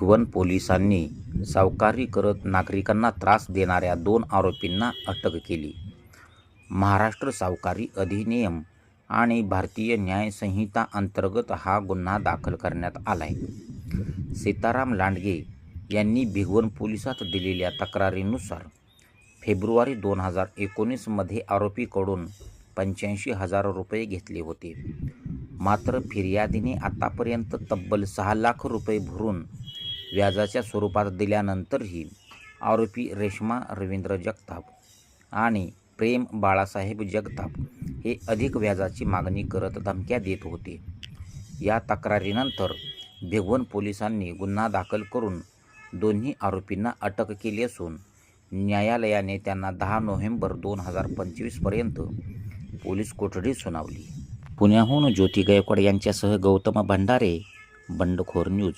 भिगवण पोलिसांनी सावकारी करत नागरिकांना त्रास देणाऱ्या दोन आरोपींना अटक केली. महाराष्ट्र सावकारी अधिनियम आणि भारतीय न्यायसंहिता अंतर्गत हा गुन्हा दाखल करण्यात आलाय. सीताराम लांडगे यांनी भिगवण पोलिसात दिलेल्या तक्रारीनुसार फेब्रुवारी दोन हजार एकोणीसमध्ये आरोपीकडून पंच्याऐंशी हजार रुपये घेतले होते. मात्र फिर्यादीने आतापर्यंत तब्बल सहा लाख रुपये भरून व्याजाच्या स्वरूपात दिल्यानंतरही आरोपी रेश्मा रवींद्र जगताप आणि प्रेम बाळासाहेब जगताप हे अधिक व्याजाची मागणी करत धमक्या देत होते. या तक्रारीनंतर भिगवण पोलिसांनी गुन्हा दाखल करून दोन्ही आरोपींना अटक केली असून न्यायालयाने त्यांना दहा नोव्हेंबर दोन हजार पंचवीसपर्यंत पोलीस कोठडी सुनावली. पुण्याहून ज्योती गायकवाड यांच्यासह गौतम भंडारे बंडखोर न्यूज.